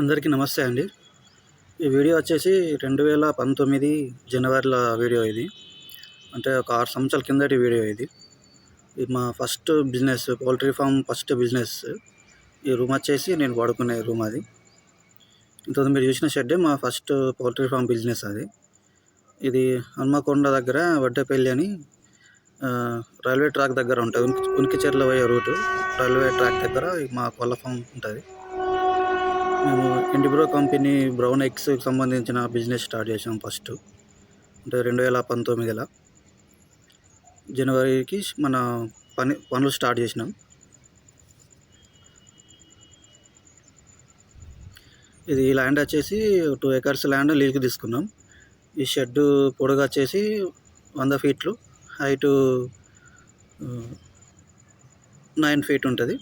అందరికీ నమస్తే అండి. ఈ వీడియో వచ్చేసి రెండు వేల పంతొమ్మిది జనవరిలో వీడియో ఇది. అంటే ఒక ఆరు సంవత్సరాల కిందటి వీడియో ఇది. ఇది మా first business poultry farm first business. ఈ రూమ్ వచ్చేసి నేను వాడుకునే రూమ్ అది. ఇంతకుముందు మీరు చూసిన షెడ్డే మా ఫస్ట్ పౌల్ట్రీ ఫామ్ బిజినెస్ అది. ఇది హన్మకొండ దగ్గర వడ్డేపల్లి అని రైల్వే ట్రాక్ దగ్గర ఉంటుంది. ఉనికి ఉనికిచెర్ల పోయే రూటు. రైల్వే ట్రాక్ దగ్గర మా కోళ్ళ ఫామ్ ఉంటుంది. మేము ఇండిబ్రో కంపెనీ బ్రౌన్ ఎగ్స్కి సంబంధించిన బిజినెస్ స్టార్ట్ చేసాం ఫస్ట్. అంటే రెండు వేల పంతొమ్మిదిలో జనవరికి మన పని పనులు స్టార్ట్ చేసినాం. ఇది ల్యాండ్ వచ్చేసి టూ ఎకర్స్ ల్యాండ్ లీజ్కి తీసుకున్నాం. ఈ షెడ్ పొడుగు వచ్చేసి వంద ఫీట్లు హైటు నైన్ ఫీట్ ఉంటుంది.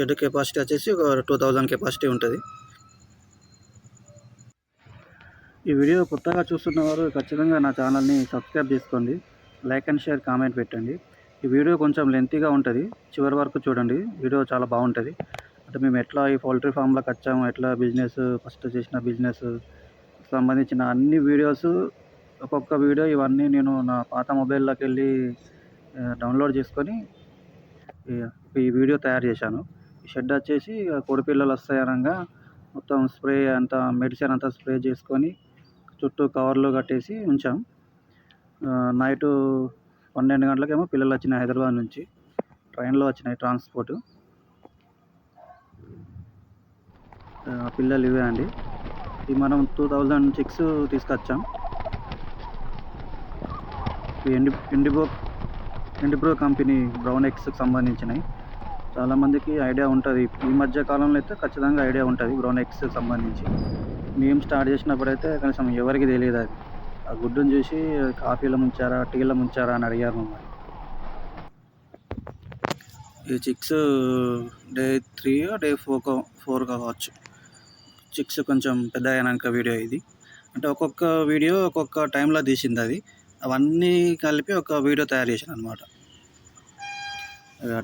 షెడ్ కెపాసిటీ వచ్చేసి ఒక టూ థౌజండ్ కెపాసిటీ ఉంటుంది. ఈ వీడియో కొత్తగా చూస్తున్న వారు ఖచ్చితంగా నా ఛానల్ని సబ్స్క్రైబ్ చేసుకోండి. లైక్ అండ్ షేర్ కామెంట్ పెట్టండి. ఈ వీడియో కొంచెం లెంతీగా ఉంటుంది. చివరి వరకు చూడండి. వీడియో చాలా బాగుంటుంది. అంటే మేము ఎట్లా ఈ పౌల్ట్రీ ఫామ్లోకి వచ్చాము ఎట్లా బిజినెస్ ఫస్ట్ చేసిన బిజినెస్ సంబంధించిన అన్ని వీడియోస్ ఒక్కొక్క వీడియో ఇవన్నీ నేను నా పాత మొబైల్లోకి వెళ్ళి డౌన్లోడ్ చేసుకొని ఈ- వీడియో తయారు చేశాను. షెడ్ వచ్చేసి కోడిపిల్లలు వస్తాయి అనగా. మొత్తం స్ప్రే అంతా మెడిసిన్ అంతా స్ప్రే చేసుకొని చుట్టూ కవర్లు కట్టేసి ఉంచాం. నైట్ పన్నెండు గంటలకేమో పిల్లలు వచ్చినాయి హైదరాబాద్ నుంచి. ట్రైన్లో వచ్చినాయి ట్రాన్స్పోర్ట్. పిల్లలు ఇవే అండి. ఇది మనం టూ థౌజండ్ సిక్స్ తీసుకొచ్చాం. ఎండి ఎండిబో ఎండిబ్రో కంపెనీ బ్రౌన్ ఎగ్స్కి సంబంధించినవి. చాలామందికి ఐడియా ఉంటుంది. ఈ మధ్య కాలంలో అయితే ఖచ్చితంగా ఐడియా ఉంటుంది బ్రౌన్ సంబంధించి. మేము స్టార్ట్ చేసినప్పుడు అయితే కనీసం ఎవరికి తెలియదు అది. ఆ గుడ్డును చూసి కాఫీలో ముంచారా టీలో ముంచారా అని అడిగారు మమ్మల్ని. ఈ chicks day three day four four కావచ్చు. చిక్స్ కొంచెం పెద్ద అయినాక వీడియో ఇది. అంటే ఒక్కొక్క వీడియో ఒక్కొక్క టైంలో తీసింది అది. అవన్నీ కలిపి ఒక వీడియో తయారు చేశాను అనమాట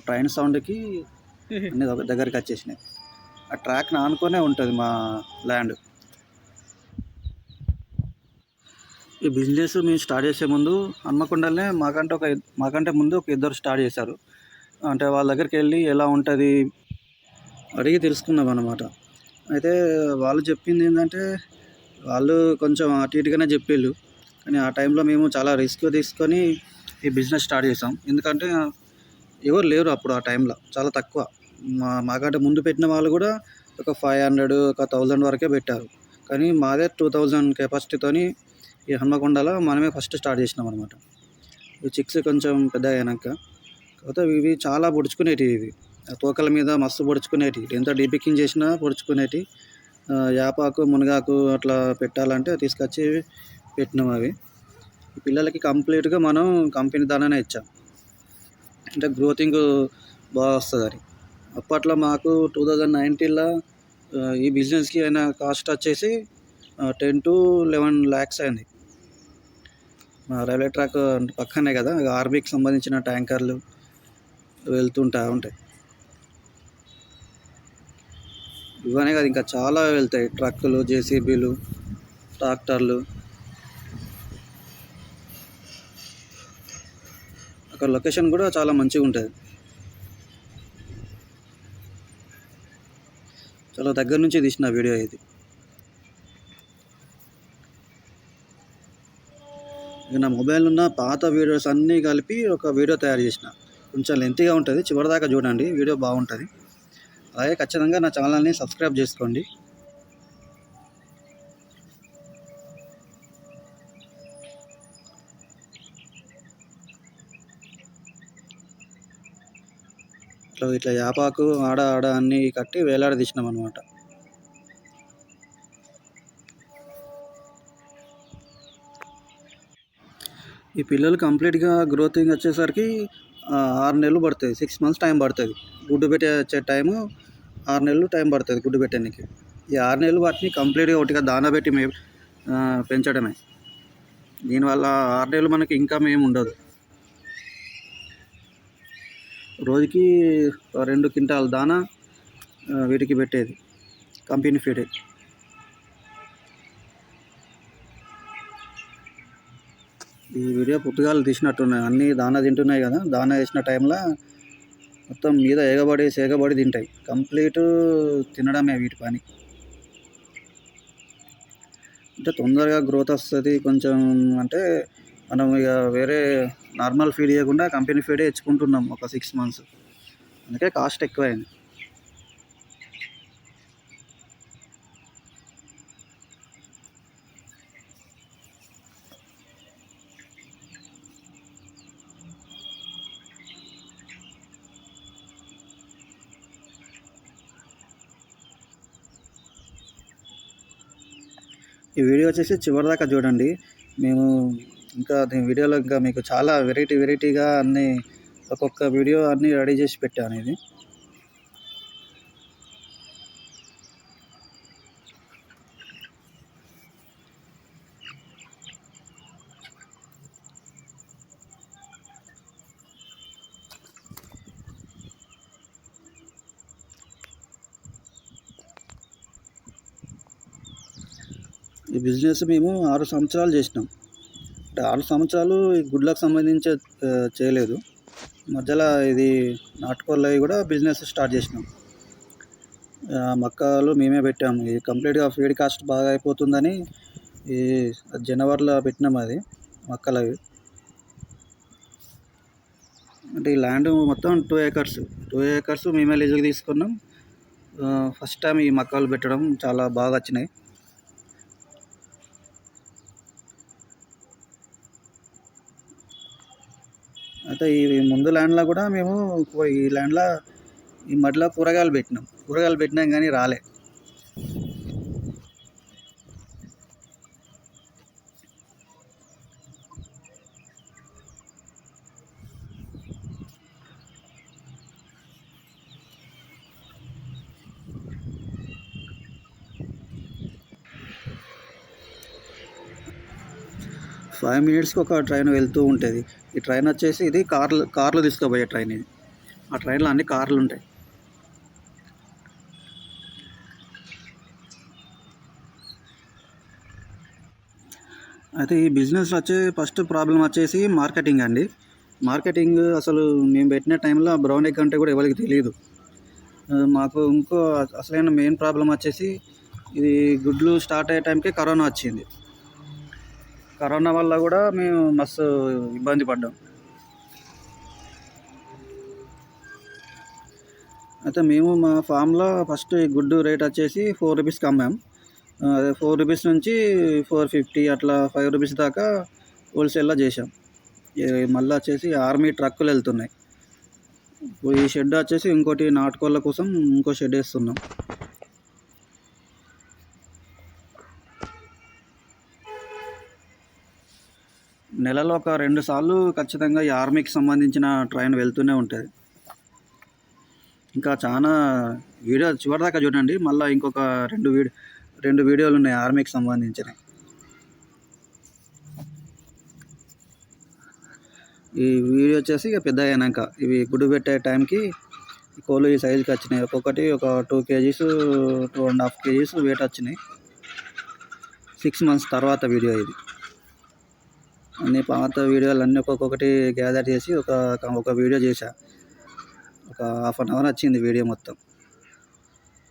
ట్రైన్ సౌండ్కి అన్ని దగ్గరికి వచ్చేసినాయి. ఆ ట్రాక్ ఆనుకొనే ఉంటుంది మా ల్యాండ్. ఈ బిజినెస్ మేము స్టార్ట్ చేసే ముందు హన్మకొండలనే మాకంటే ఒక మాకంటే ముందు ఒక ఇద్దరు స్టార్ట్ చేశారు. అంటే వాళ్ళ దగ్గరికి వెళ్ళి ఎలా ఉంటుంది అడిగి తెలుసుకున్నాం అనమాట అయితే వాళ్ళు చెప్పింది ఏంటంటే వాళ్ళు కొంచెం అటు ఇటుగానే చెప్పేళ్ళు. కానీ ఆ టైంలో మేము చాలా రిస్క్ తీసుకొని ఈ బిజినెస్ స్టార్ట్ చేసాం. ఎందుకంటే ఎవరు లేరు అప్పుడు ఆ టైంలో. చాలా తక్కువ. మా మాకంటే ముందు పెట్టిన వాళ్ళు కూడా ఒక ఫైవ్ హండ్రెడ్ ఒక థౌజండ్ వరకే పెట్టారు. కానీ మాదే టూ థౌజండ్ కెపాసిటీతోని ఈ హన్మకొండలో మనమే ఫస్ట్ స్టార్ట్ చేసినాం అనమాట ఈ చిక్స్ కొంచెం పెద్ద అయినాక. కాకపోతే ఇవి చాలా పొడుచుకునేటివి ఇవి. ఆ తోకల మీద మస్తు పొడుచుకునేటివి. ఎంత డీపికింగ్ చేసినా పొడుచుకునేటి యాపాకు మునగాకు అట్లా పెట్టాలంటే తీసుకొచ్చి పెట్టినాం అవి. పిల్లలకి కంప్లీట్గా మనం కంపెనీ దానానే ఇచ్చాం. అంటే గ్రోతింగ్ బాగా వస్తుంది అప్పట్లో మాకు టూ థౌజండ్ నైన్టీన్లో ఈ బిజినెస్కి అయిన కాస్ట్ వచ్చేసి టెన్ టు లెవెన్ ల్యాక్స్ అయింది. రైల్వే ట్రాక్ పక్కనే కదా ఆర్మీకి సంబంధించిన ట్యాంకర్లు వెళ్తుంటా ఉంటాయి. ఇవనే కాదు ఇంకా చాలా వెళ్తాయి. ట్రక్కులు జేసీబీలు ట్రాక్టర్లు. అక్కడ లొకేషన్ కూడా చాలా మంచిగా ఉంటుంది. చాలా దగ్గర నుంచి తీసిన వీడియో ఇది. ఇక నా మొబైల్ ఉన్న పాత వీడియోస్ అన్నీ కలిపి ఒక వీడియో తయారు చేసిన. కొంచెం లెంతీగా ఉంటుంది. చివరిదాకా చూడండి. వీడియో బాగుంటుంది. అలాగే ఖచ్చితంగా నా ఛానల్ని సబ్స్క్రైబ్ చేసుకోండి. ఇట్లా ఇట్లా యాపాకు ఆడ ఆడ అన్నీ కట్టి వేలాడదీసినాం అనమాట ఈ పిల్లలు కంప్లీట్గా గ్రోతింగ్ వచ్చేసరికి ఆరు నెలలు పడుతుంది సిక్స్ మంత్స్ టైం పడుతుంది గుడ్డు పెట్టే వచ్చే టైము ఆరు నెలలు టైం పడుతుంది గుడ్డు పెట్టడానికి ఈ ఆరు నెలలు వాటిని కంప్లీట్గా ఒకటిగా దానా పెట్టి మేము పెంచడమే. దీనివల్ల ఆరు నెలలు మనకి ఇన్కమ్ ఏమి ఉండదు. రోజుకి ఒక రెండు క్వింటాల్ దానా వీటికి పెట్టేది కంపెనీ ఫీడే. ఈ వీడియో పుట్టుగాలు తీసినట్టున్నాయి అన్నీ దానా తింటున్నాయి కదా దానా వేసిన టైంలో మొత్తం మీద ఎగబడి సేగబడి తింటాయి. కంప్లీట్ తినడమే వీటి పని. అంటే తొందరగా గ్రోత్ వస్తుంది కొంచెం అంటే మనం ఇక వేరే నార్మల్ ఫీడ్ ఇవ్వకుండా కంపెనీ ఫీడే ఇచ్చుకుంటున్నాం ఒక సిక్స్ మంత్స్. అందుకే కాస్ట్ ఎక్కువైంది. ఈ వీడియో వచ్చేసి చివరిదాకా చూడండి. మేము ఇంకా దీని వీడియోలో ఇంకా మీకు చాలా వెరైటీ వెరైటీగా అన్ని ఒక్కొక్క వీడియో అన్ని రెడీ చేసి పెట్టాను ఇది. ఈ బిజినెస్ మేము ఆరు సంవత్సరాలు చేసినాం. ఆరు సంవత్సరాలు ఈ గుడ్లకు సంబంధించి చేయలేదు. మధ్యలో ఇది నాటుకోళ్ళవి కూడా బిజినెస్ స్టార్ట్ చేసినాం. మక్కలు మేమే పెట్టాము. ఇది కంప్లీట్గా ఫీడ్ కాస్ట్ బాగా అయిపోతుందని ఈ జనవరిలో పెట్టినాం అది మక్కలవి. అంటే ఈ ల్యాండ్ మొత్తం టూ ఏకర్స్. టూ ఏకర్స్ మేమే లీజుకి తీసుకున్నాం. ఫస్ట్ టైం ఈ మక్కలు పెట్టడం చాలా బాగా వచ్చినాయి. అయితే ఈ ముందు ల్యాండ్లో కూడా మేము ఈ ల్యాండ్లో ఈ మడిలో కూరగాయలు పెట్టినాం. కూరగాయలు పెట్టినాం కానీ రాలే. ఫైవ్ మినిట్స్కి ఒక ట్రైన్ వెళ్తూ ఉంటుంది. ఈ ట్రైన్ వచ్చేసి ఇది కార్లు కార్లు తీసుకుపోయే ట్రైన్ ఇది. ఆ ట్రైన్లో అన్ని కార్లు ఉంటాయి. అయితే ఈ బిజినెస్ వచ్చే ఫస్ట్ ప్రాబ్లం వచ్చేసి మార్కెటింగ్ అండి. మార్కెటింగ్ అసలు మేము పెట్టిన టైంలో బ్రౌన్ ఎగ్ అంటే కూడా ఎవరికి తెలియదు మాకు ఇంకో అసలైన మెయిన్ ప్రాబ్లం వచ్చేసి ఇది గుడ్లు స్టార్ట్ అయ్యే టైంకే కరోనా వచ్చింది. కరోనా వల్ల కూడా మేము మస్తు ఇబ్బంది పడ్డాం. అయితే మేము మా ఫామ్లో ఫస్ట్ గుడ్డు రేట్ వచ్చేసి ఫోర్ రూపీస్కి అమ్మాం. అదే ఫోర్ రూపీస్ నుంచి ఫోర్ ఫిఫ్టీ అట్లా ఫైవ్ రూపీస్ దాకా హోల్సేల్లో చేసాం మళ్ళీ వచ్చేసి ఆర్మీ ట్రక్కులు వెళ్తున్నాయి. ఈ షెడ్ వచ్చేసి ఇంకోటి నాటుకోళ్ళ కోసం ఇంకో షెడ్ వేస్తున్నాం. నెలలో ఒక రెండు సార్లు ఖచ్చితంగా ఈ ఆర్మీకి సంబంధించిన ట్రైన్ వెళ్తూనే ఉంటుంది. ఇంకా చాలా వీడియో చివరిదాకా చూడండి. మళ్ళీ ఇంకొక రెండు వీడియో రెండు వీడియోలు ఉన్నాయి ఆర్మీకి సంబంధించినవి ఈ వీడియో వచ్చేసి ఇక పెద్ద అయినాక ఇవి గుడ్డు పెట్టే టైంకి కోళ్ళు ఈ సైజుకి వచ్చినాయి. ఒక్కొక్కటి ఒక two kgs two and half kgs weight వచ్చినాయి. సిక్స్ మంత్స్ తర్వాత వీడియో ఇది. అన్ని పాత వీడియోలు అన్నీ ఒక్కొక్కటి గ్యాదర్ చేసి ఒక ఒక వీడియో చేశా. ఒక హాఫ్ అన్ అవర్ వచ్చింది వీడియో మొత్తం.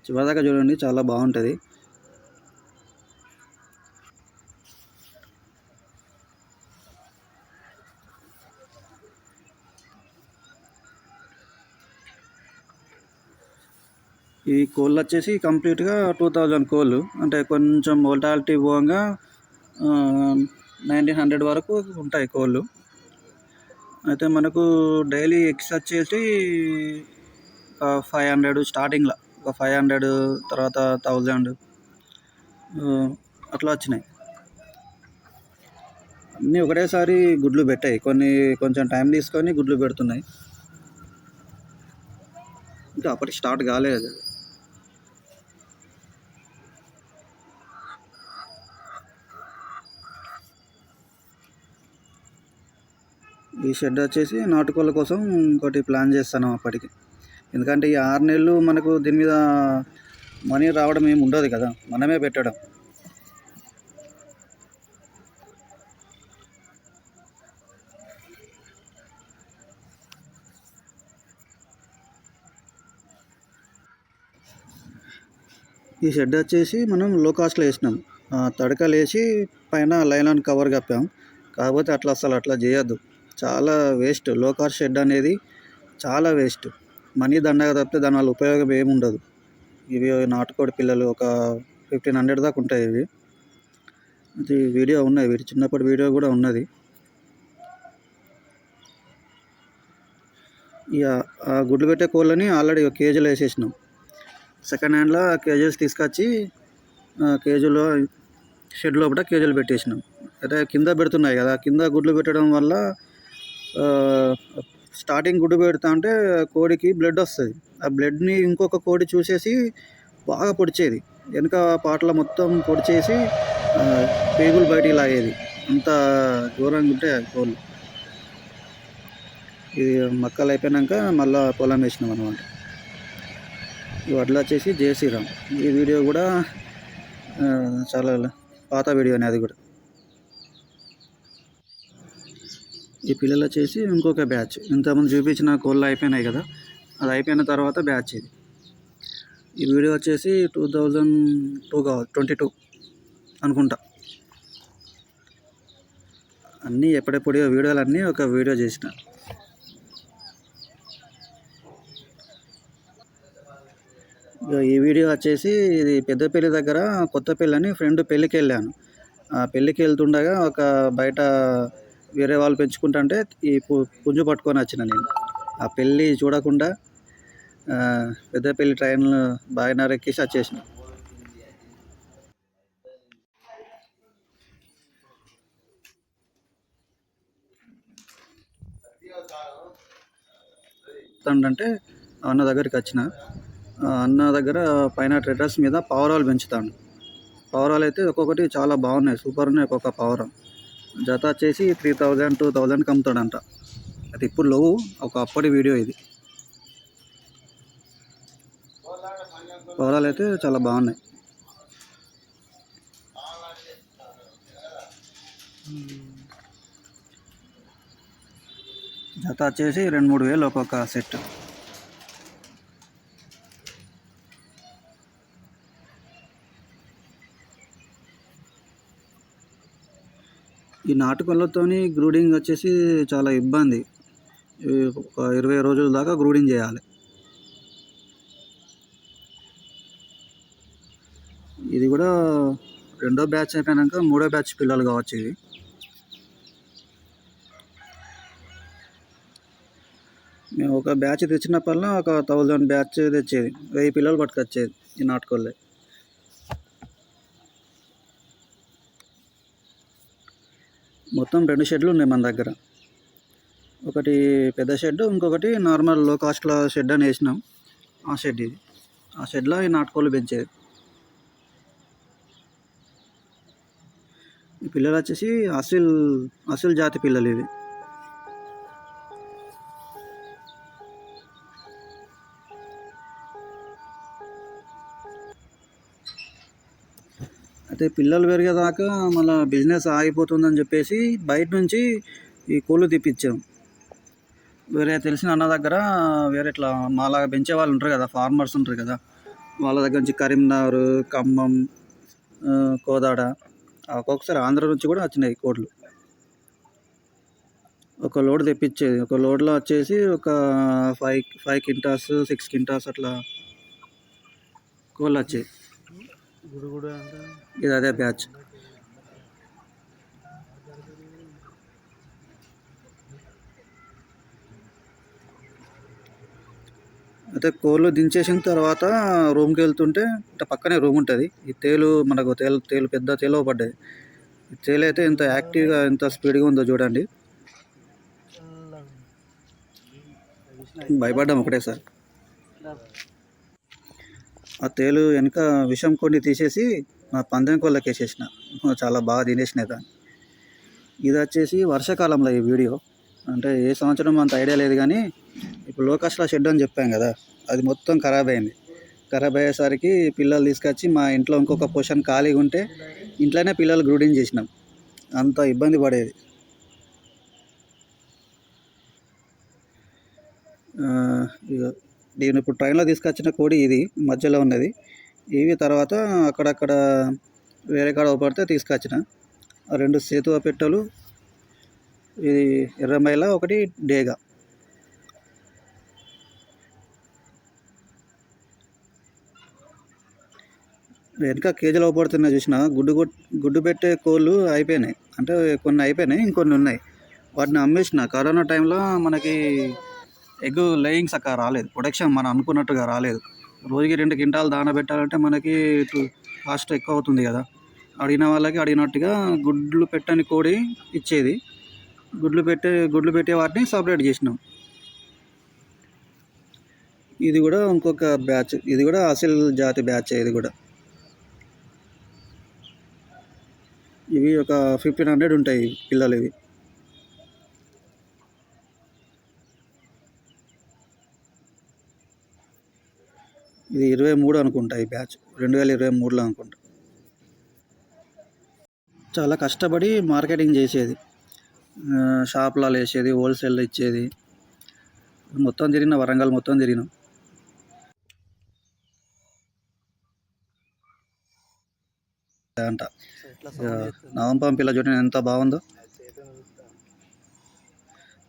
చివరిదాకా చూడండి చాలా బాగుంటుంది. ఈ కోళ్ళు వచ్చేసి కంప్లీట్గా టూ థౌజండ్ కోళ్ళు అంటే కొంచెం వోల్టాలిటీ పోగా నైన్టీన్ హండ్రెడ్ వరకు ఉంటాయి కోళ్ళు. అయితే మనకు డైలీ ఎగ్స్ వచ్చేసి ఫైవ్ హండ్రెడ్ స్టార్టింగ్లో ఒక ఫైవ్ హండ్రెడ్ తర్వాత థౌజండ్ అట్లా వచ్చినాయి. అన్నీ ఒకటేసారి గుడ్లు పెట్టాయి. కొన్ని కొంచెం టైం తీసుకొని గుడ్లు పెడుతున్నాయి. ఇంకా అప్పటికి స్టార్ట్ కాలేదు. షెడ్ వచ్చేసి నాటుకోళ్ళ కోసం ఇంకోటి ప్లాన్ చేస్తాను అప్పటికి. ఎందుకంటే ఈ ఆరు నెలలు మనకు దీని మీద మనీ రావడం ఏమి ఉండదు కదా మనమే పెట్టడం. ఈ షెడ్ వచ్చేసి మనం లో కాస్ట్లో వేసినాం. ఆ, తడకలు వేసి పైన లైలాన్ కవర్ కప్పాం. కాకపోతే అట్లా అసలు అట్లా చేయొద్దు. చాలా వేస్ట్. లో కాస్ట్ షెడ్ అనేది చాలా వేస్ట్. మనీ దండగా తప్పితే దానివల్ల ఉపయోగం ఏమి ఉండదు. ఇవి నాటుకోడి పిల్లలు ఒక ఫిఫ్టీన్ హండ్రెడ్ దాకా ఉంటాయి ఇవి. ఇది వీడియో ఉన్నాయి. వీటి చిన్నప్పటి వీడియో కూడా ఉన్నది. ఇక ఆ గుడ్లు పెట్టే కోళ్ళని ఆల్రెడీ ఒక కేజీలో వేసేసినాం. సెకండ్ హ్యాండ్లో కేజీస్ తీసుకొచ్చి ఆ, కేజీలో షెడ్ లోపల కేజీలు పెట్టేసినాం. అయితే కింద పెడుతున్నాయి కదా. కింద గుడ్లు పెట్టడం వల్ల స్టార్టింగ్ గుడ్డు పెడతా అంటే కోడికి బ్లడ్ వస్తుంది. ఆ బ్లడ్ని ఇంకొక కోడి చూసేసి బాగా పొడిచేది. వెనక పాటల మొత్తం పొడిచేసి పేగులు బయటికి లాగేది. అంత ఘోరంగా ఉంటాయి కోళ్ళు. ఇది మక్కలు అయిపోయినాక మళ్ళీ పొలం వేసినాం అనమాట ఈ వడ్లు వచ్చేసి జై శ్రీరామ్. ఈ వీడియో కూడా చాలా పాత వీడియోనే అది కూడా. ఈ పిల్లలు వచ్చేసి ఇంకొక బ్యాచ్. ఇంతకుముందు చూపించిన కోళ్ళు అయిపోయినాయి కదా అది అయిపోయిన తర్వాత బ్యాచ్ ఇది. ఈ వీడియో వచ్చేసి టూ థౌజండ్ టూ కావాలి ట్వంటీ టూ అనుకుంటా. అన్నీ ఎప్పుడెప్పుడో వీడియోలు అన్నీ ఒక వీడియో చేసిన. ఈ వీడియో వచ్చేసి ఇది పెద్దపల్లి దగ్గర కొత్తపల్లి అని ఫ్రెండ్ పెళ్ళికి వెళ్ళాను ఆ పెళ్ళికి వెళ్తుండగా ఒక బయట వేరే వాళ్ళు పెంచుకుంటుంటే ఈ పు- పుంజు పట్టుకొని వచ్చిన నేను. ఆ పెళ్ళి చూడకుండా పెద్ద పెళ్ళి ట్రైన్లు బాగా ఎక్కేసి వచ్చేసిన. అంటే అన్న దగ్గరికి వచ్చిన. అన్న దగ్గర పైన టెర్రస్ మీద పావురాలు పెంచుతాను. పావురాలు అయితే ఒక్కొక్కటి చాలా బాగున్నాయి సూపర్ ఉన్నాయి ఒక్కొక్క పావురం. జత వచ్చేసి త్రీ థౌజండ్ టూ థౌజండ్కి అమ్ముతాడంట అది ఇప్పుడు లోవు? ఒక అప్పటి వీడియో ఇది. పావురాలు అయితే చాలా బాగున్నాయి. జత వచ్చేసి రెండు మూడు వేలు ఒక్కొక్క సెట్. ఈ నాటుకోళ్ళతోని గ్రూడింగ్ వచ్చేసి చాలా ఇబ్బంది. ఒక ఇరవై రోజుల దాకా గ్రూడింగ్ చేయాలి. ఇది కూడా రెండో బ్యాచ్ అయిపోయాక మూడో బ్యాచ్ పిల్లలు కావచ్చు ఇవి. మేము ఒక బ్యాచ్ తెచ్చినప్పల్లా ఒక థౌజండ్ బ్యాచ్ తెచ్చేది. వెయ్యి పిల్లలు పట్టుకొచ్చేది ఈ నాటుకోళ్ళే మొత్తం రెండు షెడ్లు ఉన్నాయి మన దగ్గర. ఒకటి పెద్ద షెడ్ ఇంకొకటి నార్మల్లో కాస్ట్లో షెడ్ అని వేసినాం. ఆ షెడ్ ఇది. ఆ షెడ్లో ఈ నాటుకోళ్ళు పెంచేది. ఈ పిల్లలు వచ్చేసి అసిల్ అసిల్ జాతి పిల్లలు ఇవి. అయితే పిల్లలు పెరిగేదాకా మళ్ళీ బిజినెస్ ఆగిపోతుందని చెప్పేసి బయట నుంచి ఈ కోళ్ళు తెప్పించాం. వేరే తెలిసిన అన్న దగ్గర వేరే ఇట్లా మాలాగా పెంచే వాళ్ళు ఉంటారు కదా ఫార్మర్స్ ఉంటారు కదా వాళ్ళ దగ్గర నుంచి కరీంనగర్ ఖమ్మం కోదాడ ఒక్కొక్కసారి ఆంధ్ర నుంచి కూడా వచ్చినాయి కోళ్ళు ఒక లోడ్ తెప్పించేది ఒక లోడ్లో వచ్చేసి ఒక ఫైవ్ ఫైవ్ కింటాస్ సిక్స్ కింటాస్ అట్లా కోళ్ళు వచ్చాయి. ఇది అదే బ్యాచ్. అయితే కోళ్ళు దించేసిన తర్వాత రూమ్కి వెళ్తుంటే ఇట్లా పక్కనే రూమ్ ఉంటుంది. ఈ తేలు మనకు తేలు తేలు పెద్ద తేలు పడ్డది ఈ తేలు అయితే ఎంత యాక్టివ్గా ఎంత స్పీడ్గా ఉందో చూడండి. భయపడ్డాం ఒకటేసారి ఆ తేలు వెనక విషం కొన్ని తీసేసి మా పందెం కోళ్ళకి వేసేసిన చాలా బాగా తినేసిన దాన్ని. ఇది వచ్చేసి వర్షాకాలంలో ఈ వీడియో. అంటే ఏ సంవత్సరం అంత ఐడియా లేదు కానీ ఇప్పుడు లోకస్లో షెడ్ అని చెప్పాం కదా అది మొత్తం ఖరాబ్ అయింది. ఖరాబ్ అయ్యేసరికి పిల్లలు తీసుకొచ్చి మా ఇంట్లో ఇంకొక పోర్షన్ ఖాళీగా ఉంటే ఇంట్లోనే పిల్లలు గ్రూడింగ్ చేసినాం. అంత ఇబ్బంది పడేది. ఇక నేను ఇప్పుడు ట్రైన్లో తీసుకొచ్చిన కోడి ఇది మధ్యలో ఉన్నది. ఇవి తర్వాత అక్కడక్కడ వేరే కాడ పడితే తీసుకొచ్చిన. రెండు సేతువ పెట్టెలు ఇది ఎర్రమైల ఒకటి డేగా. వెనక కేజీలో పడుతున్నా చూసిన గుడ్డు గుడ్డు పెట్టే కోళ్ళు అయిపోయినాయి. అంటే కొన్ని అయిపోయినాయి ఇంకొన్ని ఉన్నాయి. వాటిని అమ్మేసిన. కరోనా టైంలో మనకి ఎగ్ లేయింగ్స్ అక్కడ రాలేదు. ప్రొడక్షన్ మనం అనుకున్నట్టుగా రాలేదు. రోజుకి రెండు క్వింటాలు దాన పెట్టాలంటే మనకి కాస్ట్ ఎక్కువ అవుతుంది కదా. అడిగిన వాళ్ళకి అడిగినట్టుగా గుడ్లు పెట్టని కోడి ఇచ్చేది. గుడ్లు పెట్టే గుడ్లు పెట్టే వాటిని సపరేట్ చేసినాం. ఇది కూడా ఇంకొక బ్యాచ్ ఇది కూడా అసలు జాతి బ్యాచ్ ఇది కూడా. ఇవి ఒక ఫిఫ్టీన్ హండ్రెడ్ ఉంటాయి పిల్లలు ఇవి. ఇది ఇరవై మూడు అనుకుంటా ఈ బ్యాచ్. రెండు వేల ఇరవై మూడులో అనుకుంటా. చాలా కష్టపడి మార్కెటింగ్ చేసేది. ఆ, షాప్లలో వేసేది హోల్సేల్లో ఇచ్చేది. మొత్తం తిరిగిన వరంగల్ మొత్తం తిరిగినాం. అంట. నవంపం పిల్ల చూడండి ఎంత బాగుందో.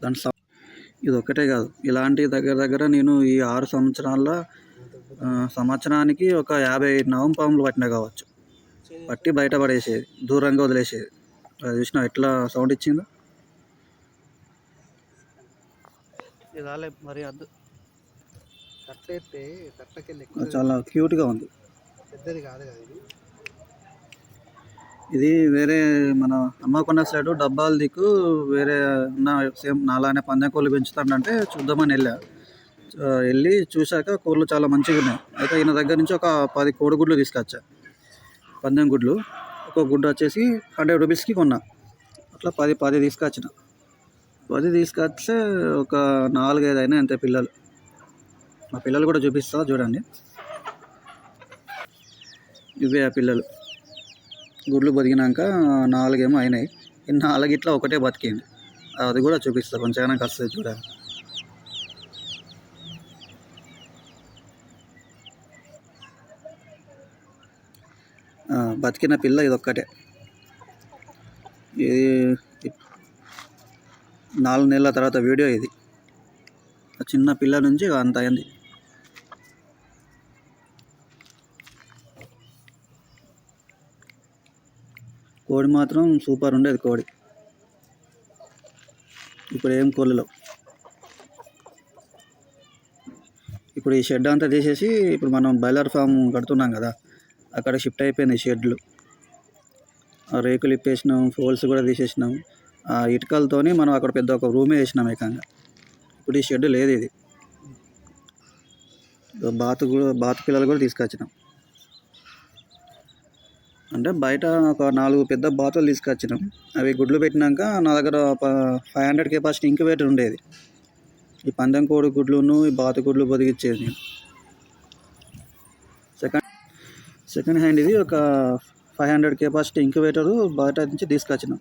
దాంట్లో ఇది ఒక్కటే కాదు. ఇలాంటి దగ్గర దగ్గర నేను ఈ ఆరు సంవత్సరాల్లో సంవత్సరానికి ఒక యాభై నవంపాములు పట్టినా కావచ్చు. పట్టి బయట పడేసేది దూరంగా వదిలేసేది. అది చూసినా ఎట్లా సౌండ్ ఇచ్చిందో? ఇదాలే మరి అద్దు. చాలా క్యూట్గా ఉంది. పెద్దది కాదు కదా ఇది. ఇది వేరే మన అమ్మకొండ సైడ్ డబ్బాల దిక్కు వేరే ఉన్న సేమ్ నాలానే పందెం కోళ్ళు పెంచుతాడంటే చూద్దామని వెళ్ళా. వెళ్ళి చూశాక కోళ్ళు చాలా మంచిగా ఉన్నాయి. అయితే ఈయన దగ్గర నుంచి ఒక పది కోడిగుడ్లు తీసుకొచ్చా. పందెం గుడ్లు. ఒక గుడ్డు వచ్చేసి హండ్రెడ్ రూపీస్కి కొన్నా. అట్లా పది పది తీసుకొచ్చిన. పది తీసుకొస్తే ఒక నాలుగైదు అయినా అంతే పిల్లలు. మా పిల్లలు కూడా చూపిస్తా చూడండి. ఇవే ఆ పిల్లలు. గుడ్లు బతికినాక నాలుగేమో అయినాయి. ఈ నాలుగిట్లా ఒకటే బతికింది. అది కూడా చూపిస్తా. కొంచెం అయినా వస్తుంది చూడాలి. బతికిన పిల్ల ఇది ఒక్కటే ఇది నాలుగు నెలల తర్వాత వీడియో ఇది. చిన్న పిల్ల నుంచి అంత అయింది. కోడి మాత్రం సూపర్ ఉండేది కోడి. ఇప్పుడు ఏం కోళ్ళలో ఇప్పుడు ఈ షెడ్ అంతా తీసేసి ఇప్పుడు మనం బాయిలర్ ఫామ్ కడుతున్నాం కదా. అక్కడ షిఫ్ట్ అయిపోయింది షెడ్లు. ఆ రేకులు ఇప్పేసినాం ఫోల్స్ కూడా తీసేసినాం. ఆ ఇటుకలతోని మనం అక్కడ పెద్ద ఒక రూమే వేసినాం ఏకంగా. ఇప్పుడు ఈ షెడ్ లేదు ఇది. బాతు కూడా బాతు పిల్లలు కూడా తీసుకొచ్చినాం. అంటే బయట ఒక నాలుగు పెద్ద బాతులు తీసుకొచ్చినాం. అవి గుడ్లు పెట్టినాక నా దగ్గర ఫైవ్ హండ్రెడ్ కెపాసిటీ ఇంక్యుబేటర్ ఉండేది. ఈ పందెం కోడి గుడ్లును ఈ బాతు గుడ్లు బతికిచ్చేది నేను సెకండ్ సెకండ్ హ్యాండ్ ఇది ఒక ఫైవ్ హండ్రెడ్ కెపాసిటీ ఇంక్యుబేటరు బయట నుంచి తీసుకొచ్చినాం.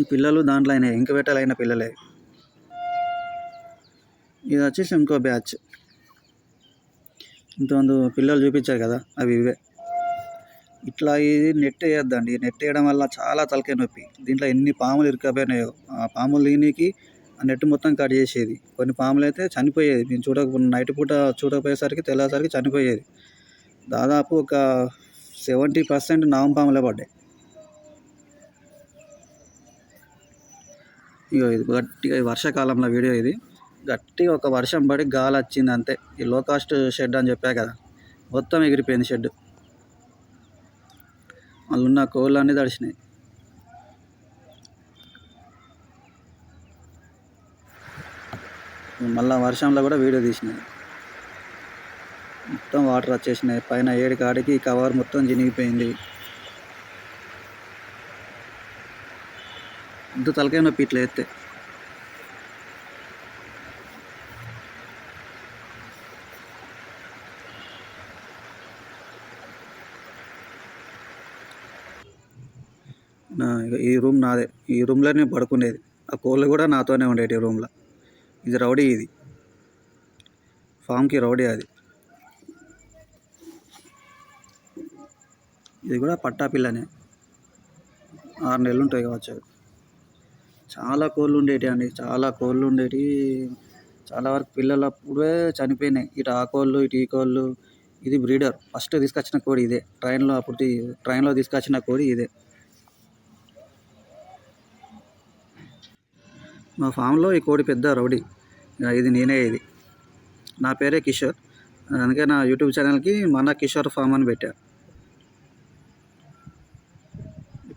ఈ పిల్లలు దాంట్లో అయినాయి ఇంక్యుబేటర్ అయిన పిల్లలే. ఇది వచ్చేసి ఇంకో బ్యాచ్ ఇంతమంది పిల్లలు చూపించారు కదా అవి ఇవే. ఇట్లా ఇది నెట్ వేయద్దండి. నెట్ వేయడం వల్ల చాలా తలకాయ నొప్పి. దీంట్లో ఎన్ని పాములు ఇరుకపోయినాయో ఆ పాములు దీనికి ఆ నెట్ మొత్తం కట్ చేసేది. కొన్ని పాములు అయితే చనిపోయేది. మేము చూడక నైట్ పూట చూడకపోయేసరికి తెల్లేసరికి చనిపోయేది. దాదాపు ఒక సెవెంటీ పర్సెంట్ నావం పాములే పడ్డాయి. ఇగో ఇది గట్టిగా వర్షాకాలంలో వీడియో ఇది. గట్టిగా ఒక వర్షం పడి గాలి వచ్చింది అంతే. ఈ లో కాస్ట్ షెడ్ అని చెప్పా కదా. మొత్తం ఎగిరిపోయింది షెడ్. మళ్ళీ ఉన్న కోళ్ళు అన్నీ తడిచినాయి మళ్ళా వర్షంలో కూడా వీడియో తీసినాను మొత్తం వాటర్ వచ్చేసినాయి. పైన ఏడు కాడికి కవర్ మొత్తం చినిగిపోయింది. ఇంత తలకాయ నొప్పి ఇట్లా ఎత్తే నా ఈ రూమ్ నాదే. ఈ రూమ్లో నేను పడుకునేది. ఆ కోళ్ళు కూడా నాతోనే ఉండేటి రూమ్లో. ఇది రౌడీ ఇది. ఫామ్కి రౌడీ అది. ఇది కూడా పట్టా పిల్లనే. ఆరు నెలలు ఉంటాయి కావచ్చు. చాలా కోళ్ళు ఉండేటి అండి. చాలా కోళ్ళు ఉండేటి. చాలా వరకు పిల్లలు అప్పుడే చనిపోయినాయి. ఇటు ఆ కోళ్ళు ఇటు ఈ కోళ్ళు. ఇది బ్రీడర్. ఫస్ట్ తీసుకొచ్చిన కోడి ఇదే. ట్రైన్లో అప్పుడు ట్రైన్లో తీసుకొచ్చిన కోడి ఇదే. మా ఫామ్లో ఈ కోడి పెద్ద రౌడీ. ఇది నేనే ఇది. నా పేరే కిషోర్. అందుకే నా యూట్యూబ్ ఛానల్కి మన కిషోర్ ఫామ్ అని పెట్టా.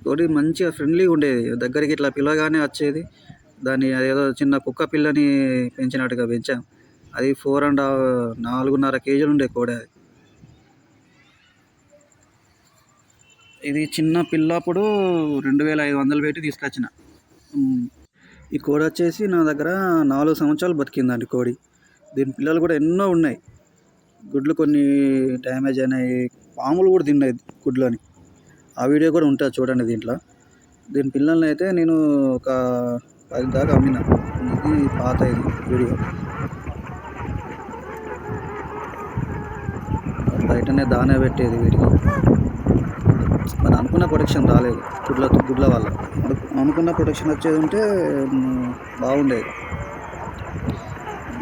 కోడి మంచిగా ఫ్రెండ్లీగా ఉండేది. దగ్గరికి ఇట్లా పిల్లగానే వచ్చేది. దాన్ని ఏదో చిన్న కుక్క పిల్లని పెంచినట్టుగా పెంచాం. అది ఫోర్ అండ్ నాలుగున్నర కేజీలు ఉండే కోడి అది. ఇది చిన్న పిల్లప్పుడు రెండు వేల ఐదు వందలు పెట్టి తీసుకొచ్చిన. ఈ కోడి వచ్చేసి నా దగ్గర నాలుగు సంవత్సరాలు బతికిందండి కోడి. దీని పిల్లలు కూడా ఎన్నో ఉన్నాయి. గుడ్లు కొన్ని డ్యామేజ్ అయినాయి. పాములు కూడా తిన్నాయి గుడ్లని. ఆ వీడియో కూడా ఉంటుంది చూడండి దీంట్లో. దీని పిల్లల్ని అయితే నేను ఒక పది దాకా అమ్మిన. ఇది పాత ఇది వీడియో. బయటనే దానే పెట్టేది వీటికి మరి అనుకున్న ప్రొటెక్షన్ రాలేదు. గుడ్ల గుడ్ల వల్ల. అనుకున్న ప్రొటెక్షన్ వచ్చేది ఉంటే బాగుండేది.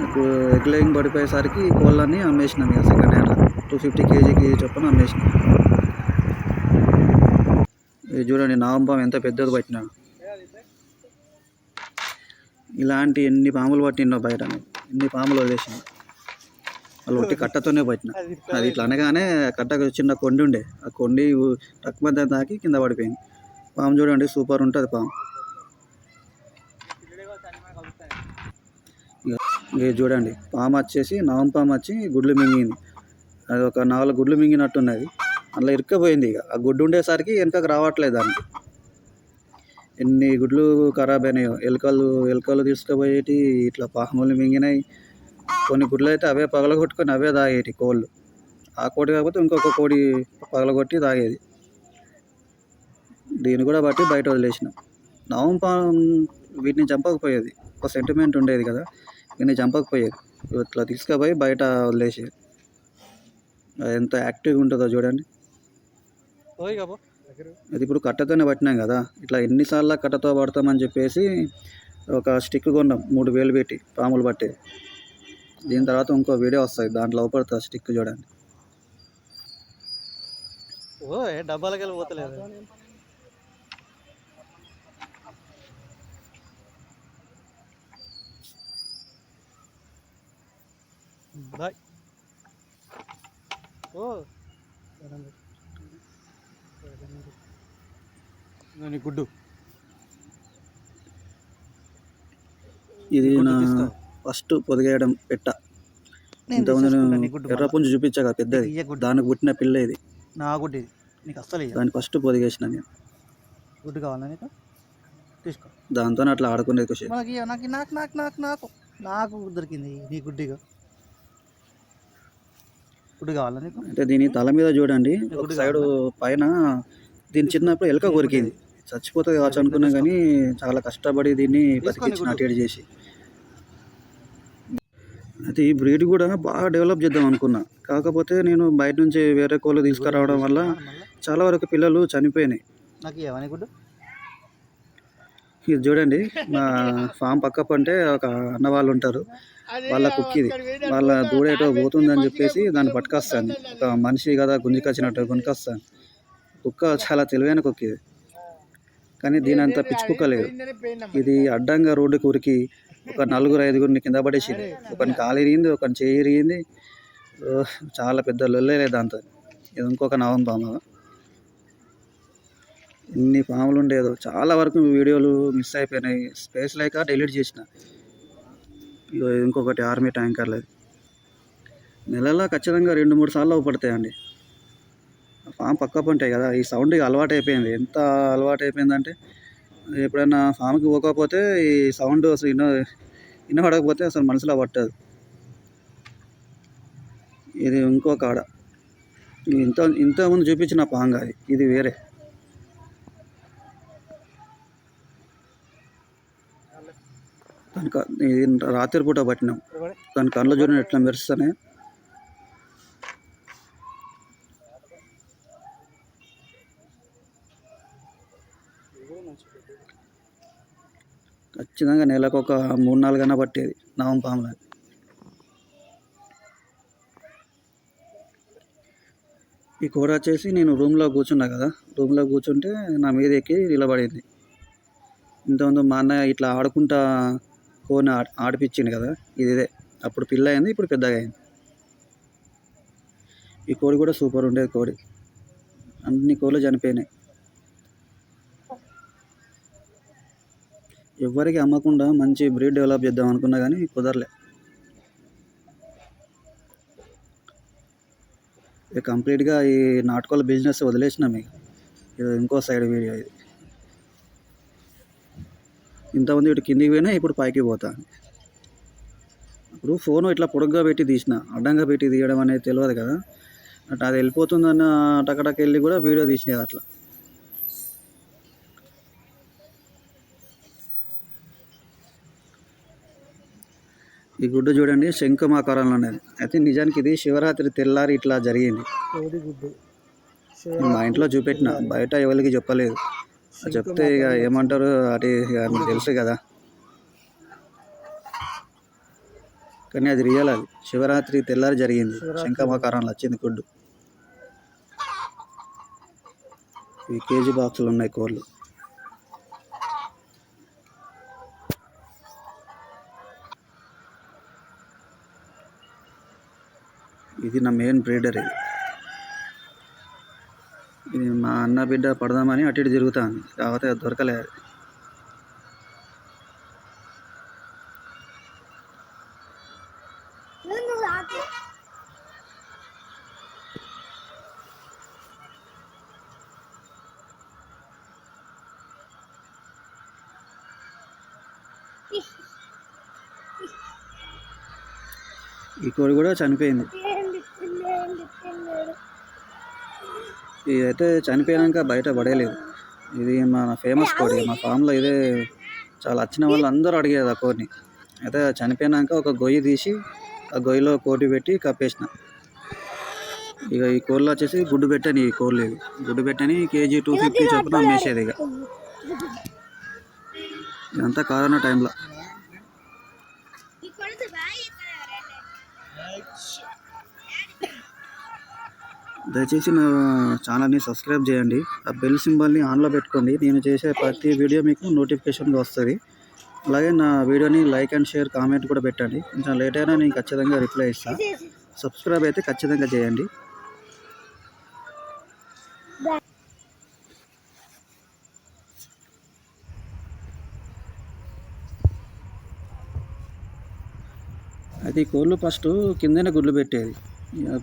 ఇప్పుడు ఎగ్ పడిపోయేసరికి కోళ్ళని అమ్మేసినాం ఇక సెకండ్ హ్యాండ్లో టూ ఫిఫ్టీ కేజీకి చొప్పున అమ్మేసినాం. ఇది చూడండి నాగంపాం ఎంత పెద్దది పట్టినా. ఇలాంటి ఎన్ని పాములు పట్టిండో బయట. ఎన్ని పాములు వదిలేసిన. వాళ్ళు ఒట్టి కట్టతోనే పట్టిన అది ఇట్లా అనగానే కట్టకు చిన్న కొండి ఉండే. ఆ కొండి మధ్య తాకి కింద పడిపోయింది. పాము చూడండి సూపర్ ఉంటుంది పాము. ఇక చూడండి పాము వచ్చేసి నవం పాము వచ్చి గుడ్లు మింగింది. అది ఒక నాలుగు గుడ్లు మింగినట్టున్నది అందులో ఇరుక్కపోయింది ఇక ఆ గుడ్డు ఉండేసరికి వెనకకు రావట్లేదు దానికి. ఎన్ని గుడ్లు ఖరాబ్ అయినాయో. ఎలుకలు ఎలుకలు తీసుకుపోయేటి ఇట్లా పాములు మింగినాయి. కొన్ని గుడ్లు అయితే అవే పగలగొట్టుకొని అవే తాగేటి కోళ్ళు. ఆ కోడి కాకపోతే ఇంకొక కోడి పగలగొట్టి తాగేది. దీన్ని కూడా బట్టి బయట వదిలేసిన. నవం పాము వీటిని చంపకపోయేది. ఒక సెంటిమెంట్ ఉండేది కదా. వీటిని చంపకపోయేది. ఇట్లా తీసుకుపోయి బయట వదిలేసేది. అది ఎంత యాక్టివ్గా ఉంటుందో చూడండి. అది ఇప్పుడు కట్టతోనే పట్టినాం కదా. ఇట్లా ఎన్నిసార్లు కట్టతో పడతామని చెప్పేసి ఒక స్టిక్ కొన్నాం. మూడు వేలు పెట్టి పాములు పట్టి దీని తర్వాత ఇంకో వీడియో వస్తుంది. దాంట్లో అవపడుతుంది స్టిక్ చూడండి. ఓ ఏ డబ్బాలకి వెళ్ళి పోతలేదు. బాయ్. ఓ. గుడ్డు. ఇది నా. ఫస్ట్ పొదిగేయడం పెట్ట. ఇంతకుముందు ఎర్ర. పుంజు చూపించా కదా పెద్దది. దానికి పుట్టిన పిల్ల ఇది. నా గుడ్డు నీకు అస్సలు దాన్ని ఫస్ట్ పొదిగేసిన నేను. గుడ్డు కావాలా నీకు? తీసుకో. దాంతో అట్లా ఆడుకునేది మనకి ఇయ్య, నాకు నాకు నాకు నాకు నాకు. నాకు దొరికింది నీ గుడ్డిగా గుడ్డు కావాలా నీకు? అంటే దీని తల మీద చూడండి. సైడ్ పైన దీని చిన్నప్పుడు ఎలుక కొరికింది. చచ్చిపోతుంది కావచ్చు అనుకున్నా కానీ చాలా కష్టపడి దీన్ని బతికించిన గుడ్డు. అటేడు చేసి. అయితే ఈ బ్రీడ్ కూడా బాగా డెవలప్ చేద్దాం అనుకున్నా. కాకపోతే నేను బయట నుంచి వేరే కోళ్ళు తీసుకురావడం వల్ల చాలా వరకు పిల్లలు చనిపోయినాయి. ఇది చూడండి మా ఫామ్ పక్క పంటే ఒక అన్న వాళ్ళు ఉంటారు. వాళ్ళ కుక్ ఇది. వాళ్ళ దూడేటో పోతుందని చెప్పేసి దాన్ని పట్టుకొస్తాను. ఒక మనిషి కదా గుంజుకొచ్చినట్టు గుంజుకొస్తాను కుక్క చాలా తెలివైన కుక్క ఇది. కానీ దీని అంత పిచ్చి కుక్క లేదు. ఇది అడ్డంగా రోడ్డుకి ఉరికి ఒక నలుగురు ఐదుగురిని కింద పడేసింది ఒకని కాలు ఇరిగింది ఒకని చేయి ఇరిగింది. చాలా పెద్ద లొల్లేలే దాంతో. ఇది ఇంకొక నవం పాము ఎన్ని పాములు ఉండేదో చాలా వరకు వీడియోలు మిస్ అయిపోయినాయి. స్పేస్ లేక డిలీట్ చేసిన. ఇంకొకటి ఆర్మీ ట్యాంకర్లు నెలలో ఖచ్చితంగా రెండు మూడు సార్లు పడతాయండి. ఫామ్ పక్క పంటాయి కదా ఈ సౌండ్ అలవాటు అయిపోయింది ఎంత అలవాటు అయిపోయిందంటే ఎప్పుడైనా ఫామ్కి పోకపోతే ఈ సౌండ్ అసలు ఇన్న వినపడకపోతే అసలు మనసులో పట్టదు. ఇది ఇంకో కాడ. ఇంత ఇంతకుముందు చూపించిన పాంగ అది. ఇది వేరే. దాని ఇది రాత్రి పూట పట్టినాం. దాని కళ్ళు చూడండి ఎట్లా మెరుస్తానే ఖచ్చితంగా నెలకు ఒక మూడు నాలుగైనా పట్టేది నవం పాములని ఈ కూర వచ్చేసి నేను రూమ్లో కూర్చున్నా కదా రూమ్లో కూర్చుంటే నా మీద ఎక్కి నిలబడింది. ఇంతకుముందు మా అన్న ఇట్లా ఆడుకుంటా కోని ఆడిపించింది కదా ఇది ఇదే. అప్పుడు పిల్ల అయింది ఇప్పుడు పెద్దగా అయింది. ఈ కోడి కూడా సూపర్ ఉండేది కోడి. అన్ని కోళ్ళు చనిపోయినాయి. ఎవరికి అమ్మకుండా మంచి బ్రీడ్ డెవలప్ చేద్దాం అనుకున్నా కానీ కుదరలే. ఇక కంప్లీట్గా ఈ నాటుకోళ్ళ బిజినెస్ వదిలేసిన మీకు. ఇది ఇంకో సైడ్ వీడియో ఇది. ఇంతమంది ఇటు కిందికి పోయినా ఇప్పుడు పైకి పోతా. ఇప్పుడు ఫోన్ ఇట్లా పొడుగ్గా పెట్టి తీసిన అడ్డంగా పెట్టి తీయడం అనేది తెలియదు కదా. అటు అది వెళ్ళిపోతుందన్న టకటక వెళ్ళి కూడా వీడియో తీసినది అట్లా. ఈ గుడ్డు చూడండి శంఖమాకారంలో ఉన్నది. అయితే నిజానికి ఇది శివరాత్రి తెల్లారి ఇట్లా జరిగింది. మా ఇంట్లో చూపెట్టిన బయట ఎవరికి చెప్పలేదు. అది చెప్తే ఇక ఏమంటారు ఇక మీకు తెలుసు కదా. కానీ అది రియల్ అది. శివరాత్రి తెల్లారి జరిగింది. శంఖమాకారంలో వచ్చింది గుడ్డు. ఈ కేజీ బాక్సులు ఉన్నాయి కోళ్ళు. ఇది నా మెయిన్ బ్రీడర్ ఇది. ఇది మా అన్న బిడ్డ పడదామని అటు ఇటు తిరుగుతాను కాకపోతే దొరకలే ఈ కోడి కూడా చనిపోయింది. ఇది అయితే చనిపోయాక బయట పడేయలేదు. ఇది మన ఫేమస్ కోడి. మా ఫామ్లో ఇదే చాలా వచ్చిన వాళ్ళు అందరూ అడిగేది ఆ కోడిని. అయితే చనిపోయినాక ఒక గొయ్యి తీసి ఆ గొయ్యిలో కోటి పెట్టి కప్పేసిన. ఇక ఈ కోళ్ళు వచ్చేసి గుడ్డు పెట్టని ఈ కోళ్ళు ఇవి గుడ్డు పెట్టని కేజీ టూ ఫిఫ్టీ చొప్పున అమ్మేసేది ఇక. ఇదంతా కరోనా టైంలో దయచేసి నా ఛానల్ని సబ్స్క్రైబ్ చేయండి. ఆ బెల్ సింబల్ని ఆన్లో పెట్టుకోండి. నేను చేసే ప్రతి వీడియో మీకు నోటిఫికేషన్గా వస్తుంది. అలాగే నా వీడియోని లైక్ అండ్ షేర్ కామెంట్ కూడా పెట్టండి. కొంచెం లేట్ అయినా నేను ఖచ్చితంగా రిప్లై ఇస్తాను సబ్స్క్రైబ్ అయితే ఖచ్చితంగా చేయండి. అయితే ఈ కోళ్ళు ఫస్ట్ కిందనే గుడ్లు పెట్టేది.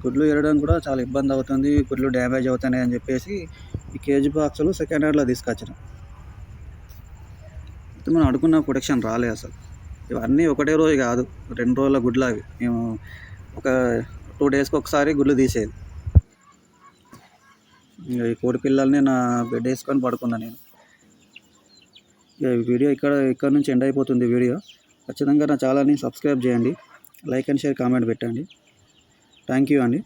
గుడ్లు ఎరడం కూడా చాలా ఇబ్బంది అవుతుంది గుడ్లు డ్యామేజ్ అవుతున్నాయి అని చెప్పేసి ఈ కేజీ బాక్సులు సెకండ్ హ్యాండ్లో తీసుకొచ్చిన. అయితే మనం అడుగున్న ప్రొటెక్షన్ రాలే అసలు. ఇవన్నీ ఒకటే రోజు కాదు రెండు రోజుల గుడ్లు అవి. మేము ఒక టూ డేస్కి ఒకసారి గుడ్లు తీసేది. ఇక ఈ కోడి పిల్లల్ని నా బెడ్ వేసుకొని పడుకున్నా నేను. ఇక వీడియో ఇక్కడ ఇక్కడ నుంచి ఎండ్ అయిపోతుంది వీడియో. ఖచ్చితంగా నా ఛానల్ని సబ్స్క్రైబ్ చేయండి. లైక్ అండ్ షేర్ కామెంట్ పెట్టండి. థ్యాంక్ యూ అండి.